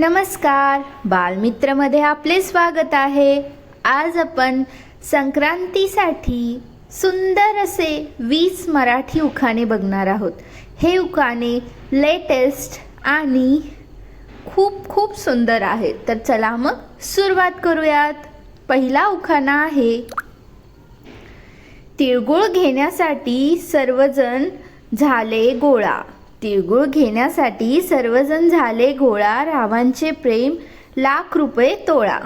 नमस्कार. बालमित्रमध्ये आपले स्वागत आहे. आज आपण संक्रांतीसाठी सुंदर असे वीस मराठी उखाणे बघणार आहोत. हे उखाणे लेटेस्ट आणि खूप खूप सुंदर आहेत. तर चला मग सुरुवात करूयात. पहिला उखाणा आहे. तिळगुळ घेण्यासाठी सर्वजण झाले गोळा. तिळगुळ घेण्यासाठी सर्वजण झाले घोळा रावांचे प्रेम लाख रुपये तोळा.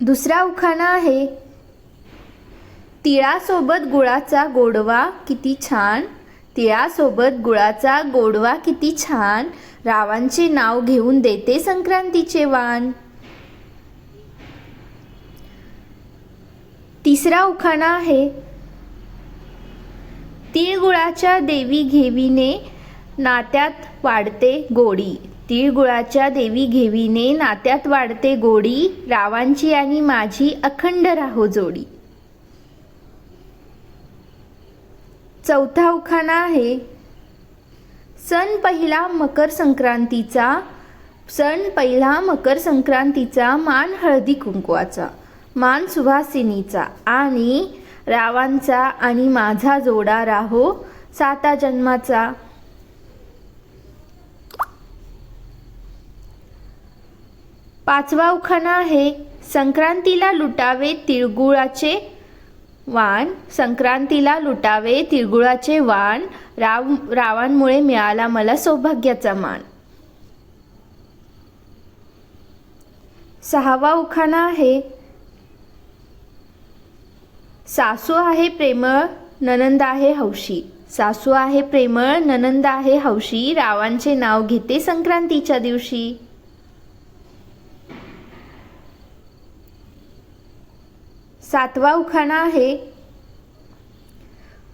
दुसरा उखाणा आहे तिळासोबत गुळाचा गोडवा किती छान तिळासोबत गुळाचा गोडवा किती छान रावांचे नाव घेऊन देते संक्रांतीचे वाण. तिसरा उखाणा आहे तिळगुळाच्या देवी घेवीने नात्यात वाढते गोडी. तिळगुळाच्या देवी घेवीने नात्यात वाढते गोडी रावांची आणि माझी अखंड राहो जोडी. चौथा उखाणा आहे. सण पहिला मकर संक्रांतीचा सण पहिला मकर संक्रांतीचा मान हळदी कुंकवाचा मान सुवासिनीचा आणि रावांचा आणि माझा जोडा राहो साता जन्माचा. पाचवा उखाणा आहे संक्रांतीला लुटावे तिळगुळाचे वाण. संक्रांतीला लुटावे तिळगुळाचे वाण राव रावांमुळे मिळाला मला सौभाग्याचा मान. सहावा उखाणा आहे सासू आहे प्रेमळ ननंद आहे हौशी. सासू आहे प्रेमळ ननंद आहे हौशी. रावांचे नाव घेते संक्रांतीच्या दिवशी. सातवा उखाणा आहे.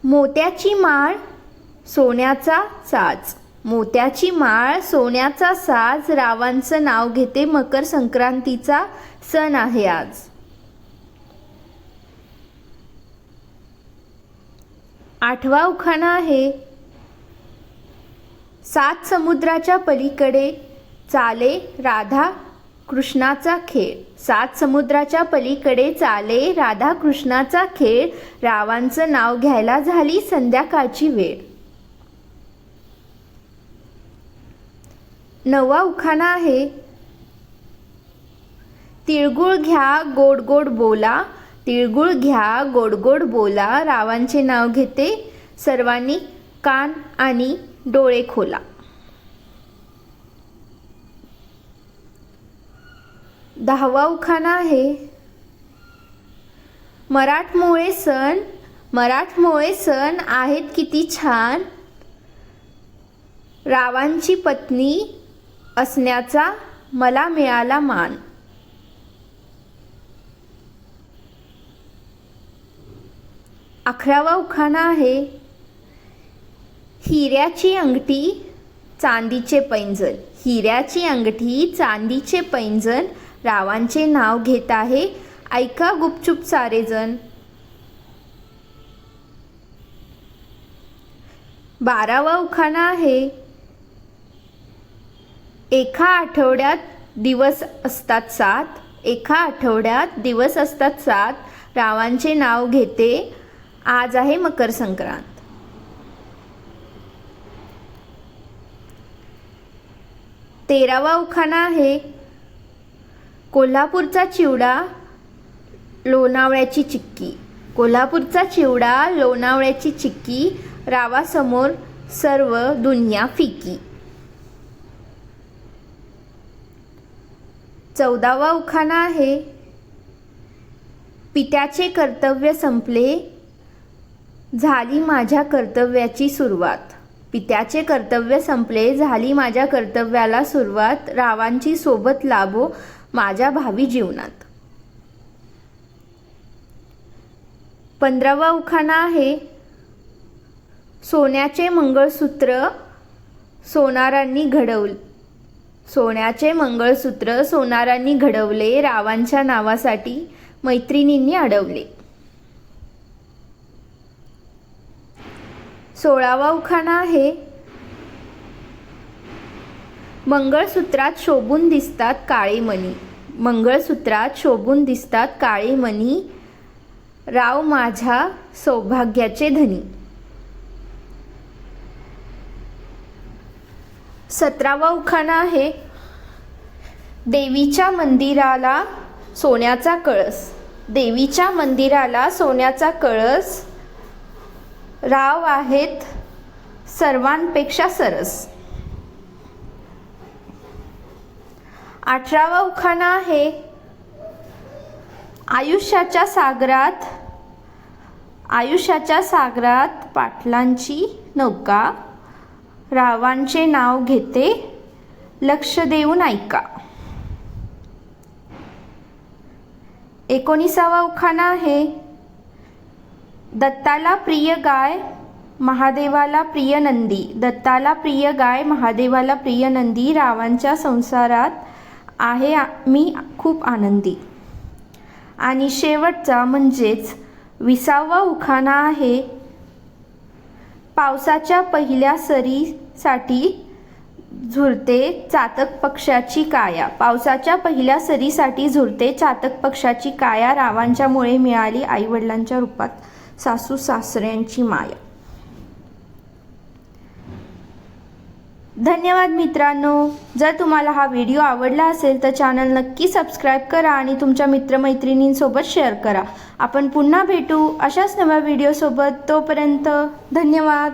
मोत्याची माळ सोन्याचा साज. मोत्याची माळ सोन्याचा साज. रावांचं नाव घेते मकर संक्रांतीचा सण आहे आज. आठवा उखाणा आहे. सात समुद्राच्या पलीकडे चाले राधा कृष्णाचा खेळ. सात समुद्राच्या पलीकडे चाले राधा कृष्णाचा खेळ. रावांचं नाव घ्यायला झाली संध्याकाळची वेळ. नवा उखाणा आहे. तिळगुळ घ्या गोड गोड बोला. तिळगुळ घ्या गोड गोड बोला रावांचे नाव घेते सर्वांनी कान आणि डोळे खोला. दहावा उखाणा आहे. मराठमोळे सण मराठमोळे सण आहेत किती छान. रावांची पत्नी असण्याचा मला मिळाला मान. अकरावा उखाणा आहे. हिऱ्याची अंगठी चांदीचे पैंजण. हिऱ्याची अंगठी चांदीचे पैंजण रावांचे नाव घेत आहे. ऐका गुपचूप सारेजण. बारावा उखाणा आहे. एका आठवड्यात दिवस असतात सात. एका आठवड्यात दिवस असतात सात. रावांचे नाव घेते. आज आहे मकर संक्रांत. तेरावा उखाणा आहे. कोल्हापूरचा चिवडा लोणावळ्याची चिक्की. कोल्हापूरचा चिवडा लोणावळ्याची चिक्की रावासमोर सर्व दुनिया फिकी. चौदावा उखाणा आहे. पित्याचे कर्तव्य संपले. झाली माझ्या कर्तव्याची सुरुवात. पित्याचे कर्तव्य संपले झाली माझ्या कर्तव्याला सुरुवात. रावांची सोबत लाभो माझ्या भावी जीवनात. पंधरावा उखाणा आहे सोन्याचे मंगळसूत्र सोनारांनी घडवले. सोन्याचे मंगळसूत्र सोनारांनी घडवले रावांच्या नावासाठी मैत्रिणींनी अडवले. सोळावा उखाणा आहे. मंगळसूत्रात शोभून दिसतात काळे मणी. मंगळसूत्रात शोभून दिसतात काळे मणी. राव माझ्या सौभाग्याचे धनी. सतरावा उखाणा आहे. देवीच्या मंदिराला सोन्याचा कळस. देवीच्या मंदिराला सोन्याचा कळस. राव आहेत सर्वांपेक्षा सरस. अठरावा उखाणा आहे आयुष्याच्या सागरात आयुष्याच्या सागरात पाटलांची नौका. रावांचे नाव घेते लक्ष देऊन ऐका. एकोणीसावा उखाणा आहे दत्ताला प्रिय गाय महादेवाला प्रिय नंदी. दत्ताला प्रिय गाय महादेवाला प्रिय नंदी रावांच्या संसारात आहे मी खूप आनंदी. आणि शेवटचा म्हणजेच विसावा उखाणा आहे. पावसाच्या पहिल्या सरीसाठी झुरते चातक पक्षाची काया. पावसाच्या पहिल्या सरीसाठी झुरते चातक पक्षाची काया रावांच्यामुळे मिळाली आईवडिलांच्या रूपात. सासू सासऱ्यांची माया. धन्यवाद मित्रांनो. जर तुम्हाला हा व्हिडिओ आवडला असेल तर चॅनल नक्की सबस्क्राईब करा आणि तुमच्या मित्रमैत्रिणींसोबत शेअर करा. आपण पुन्हा भेटू अशाच नव्या व्हिडिओसोबत. तोपर्यंत धन्यवाद.